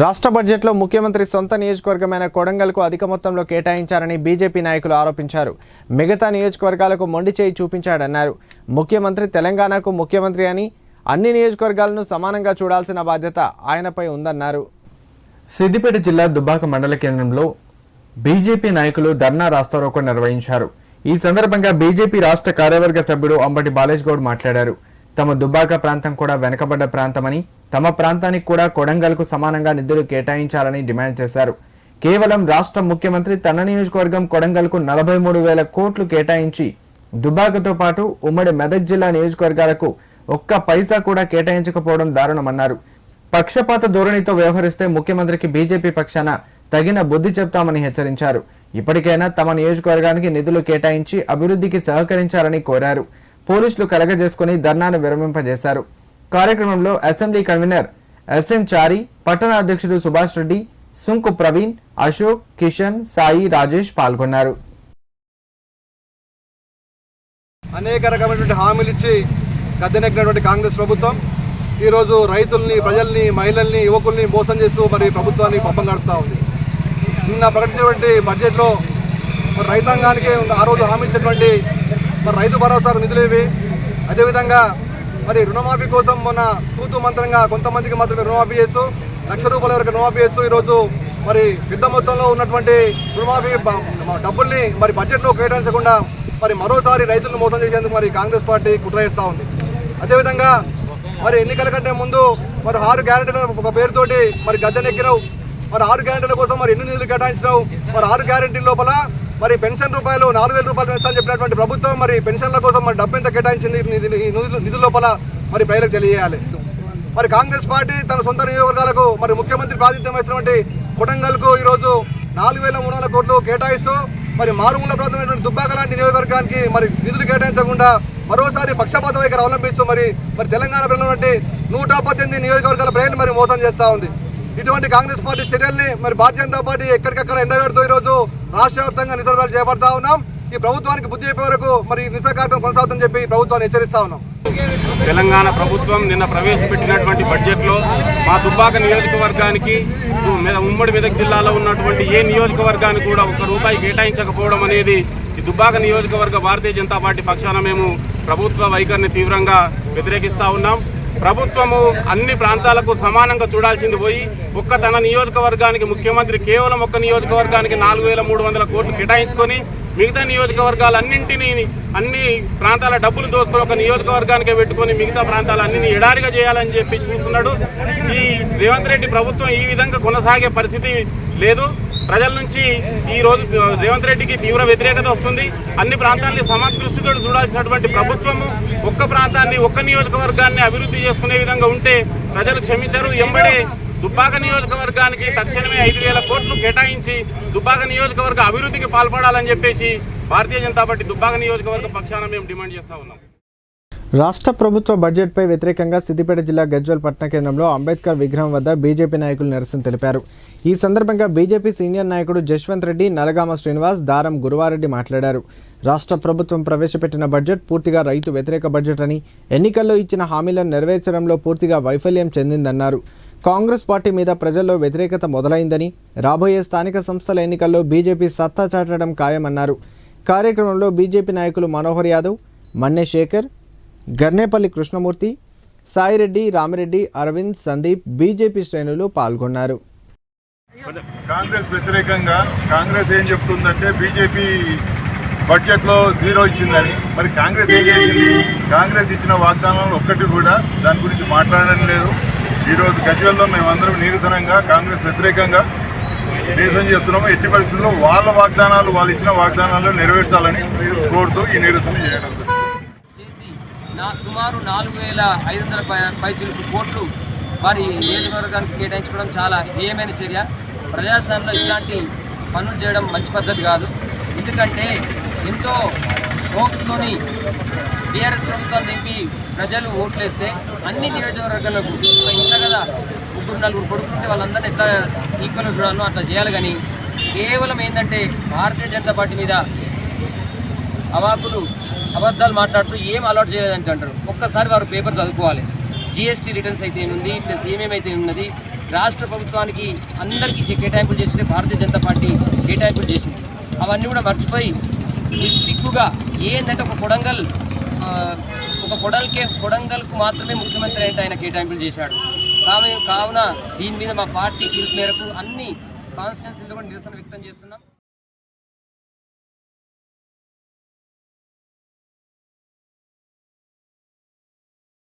రాష్ట్ర బడ్జెట్లో ముఖ్యమంత్రి సొంత నియోజకవర్గమైన కొడంగల్కు అధిక మొత్తంలో కేటాయించారని బీజేపీ నాయకులు ఆరోపించారు. మిగతా నియోజకవర్గాలకు మొండి చేయి చూపించాడన్నారు. ముఖ్యమంత్రి తెలంగాణకు ముఖ్యమంత్రి అని అన్ని నియోజకవర్గాలను సమానంగా చూడాల్సిన బాధ్యత ఆయనపై ఉందన్నారు. సిద్దిపేట జిల్లా దుబ్బాక మండల కేంద్రంలో బీజేపీ నాయకులు ధర్నా రాస్తారోకో నిర్వహించారు. ఈ సందర్భంగా బీజేపీ రాష్ట్ర కార్యవర్గ సభ్యుడు అంబటి బాలేష్ గౌడ్ మాట్లాడారు. తమ దుబ్బాక ప్రాంతం కూడా వెనకబడ్డ ప్రాంతమని తమ ప్రాంతానికి కూడా కొడంగల్కు సమానంగా నిధులు కేటాయించాలని డిమాండ్ చేశారు. కేవలం రాష్ట్ర ముఖ్యమంత్రి తన నియోజకవర్గం కొడంగల్కు నలభై మూడు వేల కోట్లు కేటాయించి దుబ్బాకతో పాటు ఉమ్మడి మెదక్ జిల్లా నియోజకవర్గాలకు ఒక్క పైసా కూడా కేటాయించకపోవడం దారుణమన్నారు. పక్షపాత ధోరణితో వ్యవహరిస్తే ముఖ్యమంత్రికి బీజేపీ పక్షాన తగిన బుద్ధి చెప్తామని హెచ్చరించారు. ఇప్పటికైనా తమ నియోజకవర్గానికి నిధులు కేటాయించి అభివృద్ధికి సహకరించాలని కోరారు. పోలీసులు కలగజేసుకుని ధర్నాను విరమింపజేశారు. కార్యక్రమంలో అసెంబ్లీ కన్వీనర్ ఎస్ఎన్ చారి పట్టణ అధ్యక్షుడు సుభాష్ రెడ్డి సుంకు ప్రవీణ్ అశోక్ కిషన్ సాయి రాజేష్ పాల్గొన్నారు. అనేక రకమైనటువంటి హామీలు ఇచ్చి గద్దెనెక్కినటువంటి కాంగ్రెస్ ప్రభుత్వం ఈరోజు రైతుల్ని ప్రజల్ని మహిళల్ని యువకుల్ని మోసం చేస్తూ మరి ప్రభుత్వాన్ని పబ్బం గడుపుతూ ఉంది. నిన్న ప్రకటించినటువంటి బడ్జెట్లో రైతాంగానికి ఆ రోజు హామీ ఇచ్చినటువంటి మరి రైతు భరోసాకు నిధులు ఇవి అదేవిధంగా మరి రుణమాఫీ కోసం మొన్న తూతు మంత్రంగా కొంతమందికి మాత్రమే రుణమాఫీ చేస్తూ లక్ష రూపాయల వరకు రుణమాఫీ చేస్తూ ఈరోజు మరి పెద్ద మొత్తంలో ఉన్నటువంటి రుణమాఫీ డబ్బుల్ని మరి బడ్జెట్లో కేటాయించకుండా మరి మరోసారి రైతులను మోసం చేసేందుకు మరి కాంగ్రెస్ పార్టీ కుట్ర చేస్తూ ఉంది. అదేవిధంగా మరి ఎన్నికల కంటే ముందు మరి ఆరు గ్యారెంటీల ఒక పేరుతోటి మరి గద్దెనెక్కినావు. మరి ఆరు గ్యారెంటీల కోసం మరి ఎన్ని నిధులు కేటాయించినావు? మరి ఆరు గ్యారెంటీ లోపల మరి పెన్షన్ రూపాయలు నాలుగు వేల రూపాయలు ఇస్తానని చెప్పినటువంటి ప్రభుత్వం మరి పెన్షన్ల కోసం మరి డబ్బు ఎంత కేటాయించింది నిధుల లోపల మరి ప్రజలకు తెలియజేయాలి మరి కాంగ్రెస్ పార్టీ తన సొంత నియోజకవర్గాలకు మరి ముఖ్యమంత్రి ప్రాతినిధ్యం వహిస్తున్నటువంటి కొడంగల్కు ఈరోజు నాలుగు వేల మూడు వందల కోట్లు కేటాయిస్తూ మరి మారుమూల ప్రాంతమైనటువంటి దుబ్బాక లాంటి నియోజకవర్గానికి మరి నిధులు కేటాయించకుండా మరోసారి పక్షపాత వైఖరి అవలంబిస్తూ మరి మరి తెలంగాణ ప్రజలటువంటి నూట పద్దెనిమిది నియోజకవర్గాల ప్రజలు మరి మోసం చేస్తూ ఉంది. ఇటువంటి కాంగ్రెస్ పార్టీ చర్యల్ని మరి భారతీయ జనతా పార్టీ ఎక్కడికక్కడ ఎండగడుతూ ఈరోజు రాష్ట్ర వ్యాప్తంగా నిరసనలు చేపడతా ఉన్నాం. ఈ ప్రభుత్వానికి బుద్ధి చెప్పే వరకు మరి ఈ నిరసన కార్యక్రమం కొనసాగుతుందని చెప్పి ప్రభుత్వాన్ని హెచ్చరిస్తా ఉన్నాం. తెలంగాణ ప్రభుత్వం నిన్న ప్రవేశపెట్టినటువంటి బడ్జెట్లో మా దుబ్బాక నియోజకవర్గానికి ఉమ్మడి మెదక్ జిల్లాలో ఉన్నటువంటి ఏ నియోజకవర్గానికి కూడా ఒక్క రూపాయి కేటాయించకపోవడం అనేది ఈ దుబ్బాక నియోజకవర్గ భారతీయ జనతా పార్టీ పక్షాన మేము ప్రభుత్వ వైఖరిని తీవ్రంగా వ్యతిరేకిస్తా ఉన్నాం. ప్రభుత్వము అన్ని ప్రాంతాలకు సమానంగా చూడాల్సింది పోయి ఒక్క తన నియోజకవర్గానికి ముఖ్యమంత్రి కేవలం ఒక్క నియోజకవర్గానికి నాలుగు వేల మూడు వందల కోట్లు కేటాయించుకొని మిగతా నియోజకవర్గాలన్నింటినీ అన్ని ప్రాంతాల డబ్బులు దోసుకొని ఒక నియోజకవర్గానికే పెట్టుకొని మిగతా ప్రాంతాలన్నీ ఎడారిగా చేయాలని చెప్పి చూస్తున్నాడు. ఈ రేవంత్ రెడ్డి ప్రభుత్వం ఈ విధంగా కొనసాగే పరిస్థితి లేదు. ప్రజల నుంచి ఈ రోజు రేవంత్ రెడ్డికి తీవ్ర వ్యతిరేకత వస్తుంది. అన్ని ప్రాంతాలని సమదృష్టితో చూడాల్సినటువంటి ప్రభుత్వము ఒక్క ప్రాంతాన్ని ఒక్క నియోజకవర్గాన్ని అభివృద్ధి చేసుకునే విధంగా ఉంటే ప్రజలు క్షమించరు. ఎంబడే దుబ్బాక నియోజకవర్గానికి తక్షణమే ఐదు వేల కోట్లు కేటాయించి దుబ్బాక నియోజకవర్గ అభివృద్ధికి పాల్పడాలని చెప్పేసి భారతీయ జనతా పార్టీ దుబ్బాక నియోజకవర్గ పక్షాన మేము డిమాండ్ చేస్తా ఉన్నాం. రాష్ట్ర ప్రభుత్వ బడ్జెట్పై వ్యతిరేకంగా సిద్దిపేట జిల్లా గజ్వల్ పట్టణ కేంద్రంలో అంబేద్కర్ విగ్రహం వద్ద బీజేపీ నాయకులు నిరసన తెలిపారు. ఈ సందర్భంగా బీజేపీ సీనియర్ నాయకుడు జశ్వంత్ రెడ్డి నలగామ శ్రీనివాస్ దారం గురువారెడ్డి మాట్లాడారు. రాష్ట్ర ప్రభుత్వం ప్రవేశపెట్టిన బడ్జెట్ పూర్తిగా రైతు వ్యతిరేక బడ్జెట్ అని ఎన్నికల్లో ఇచ్చిన హామీలను నెరవేర్చడంలో పూర్తిగా వైఫల్యం చెందిందన్నారు. కాంగ్రెస్ పార్టీ మీద ప్రజల్లో వ్యతిరేకత మొదలైందని రాబోయే స్థానిక సంస్థల ఎన్నికల్లో బీజేపీ సత్తా చాటడం ఖాయమన్నారు. కార్యక్రమంలో బీజేపీ నాయకులు మనోహర్ యాదవ్ మన్నె శేఖర్ గర్నేపల్లి కృష్ణమూర్తి సాయిరెడ్డి రామిరెడ్డి అరవింద్ సందీప్ బీజేపీ శ్రేణులు పాల్గొన్నారు. కాంగ్రెస్ వ్యతిరేకంగా కాంగ్రెస్ ఏం చెప్తుందంటే బీజేపీ బడ్జెట్లో జీరో ఇచ్చిందని. మరి కాంగ్రెస్ ఏం చేసింది? కాంగ్రెస్ ఇచ్చిన వాగ్దానాలు ఒక్కటి కూడా దాని గురించి మాట్లాడడం లేదు. ఈరోజు గజ్వెల్లో మేమందరం నిరసనంగా కాంగ్రెస్ వ్యతిరేకంగా నిరసన చేస్తున్నాము. ఎట్టి పరిస్థితుల్లో వాళ్ళ వాగ్దానాలు వాళ్ళు ఇచ్చిన వాగ్దానాలు నెరవేర్చాలని కోరుతూ ఈ నిరసన చేయడం నా సుమారు నాలుగు వేల ఐదు వందల పై పైచిలుకు కోట్లు వారి నియోజకవర్గానికి కేటాయించుకోవడం చాలా హేయమైన చర్య. ప్రజాస్వామ్యంలో ఇలాంటి పనులు చేయడం మంచి పద్ధతి కాదు. ఎందుకంటే ఎంతో హోప్స్తోని బీఆర్ఎస్ ప్రభుత్వం దింపి ప్రజలు ఓట్లేస్తే అన్ని నియోజకవర్గాలకు ఇంత కదా ముగ్గురు నలుగురు కొడుకుంటే వాళ్ళందరినీ ఎట్లా ఈక్వల్గా చూడాలో అట్లా చేయాలి కానీ కేవలం ఏంటంటే భారతీయ జనతా పార్టీ మీద అవాకులు అబద్ధాలు మాట్లాడుతూ ఏం అలవాటు చేయలేదని అంటారు. ఒక్కసారి వారు పేపర్ చదువుకోవాలి. జిఎస్టీ రిటర్న్స్ అయితే ఏముంది? ప్లస్ ఏమేమైతే ఉన్నది? రాష్ట్ర ప్రభుత్వానికి అందరికీ కేటాయింపులు చేసింది భారతీయ జనతా పార్టీ కేటాయింపులు చేసింది. అవన్నీ కూడా మర్చిపోయి సిగ్గుగా ఏంటంటే ఒక కొడంగల్ ఒక కొడల్కే కొడంగల్కు మాత్రమే ముఖ్యమంత్రి అంటే ఆయన కేటాయింపులు చేశాడు. కావున కావున దీని మీద మా పార్టీ పిలుపు మేరకు అన్ని కాన్స్టిట్యున్సీలు కూడా నిరసన వ్యక్తం చేస్తున్నాం.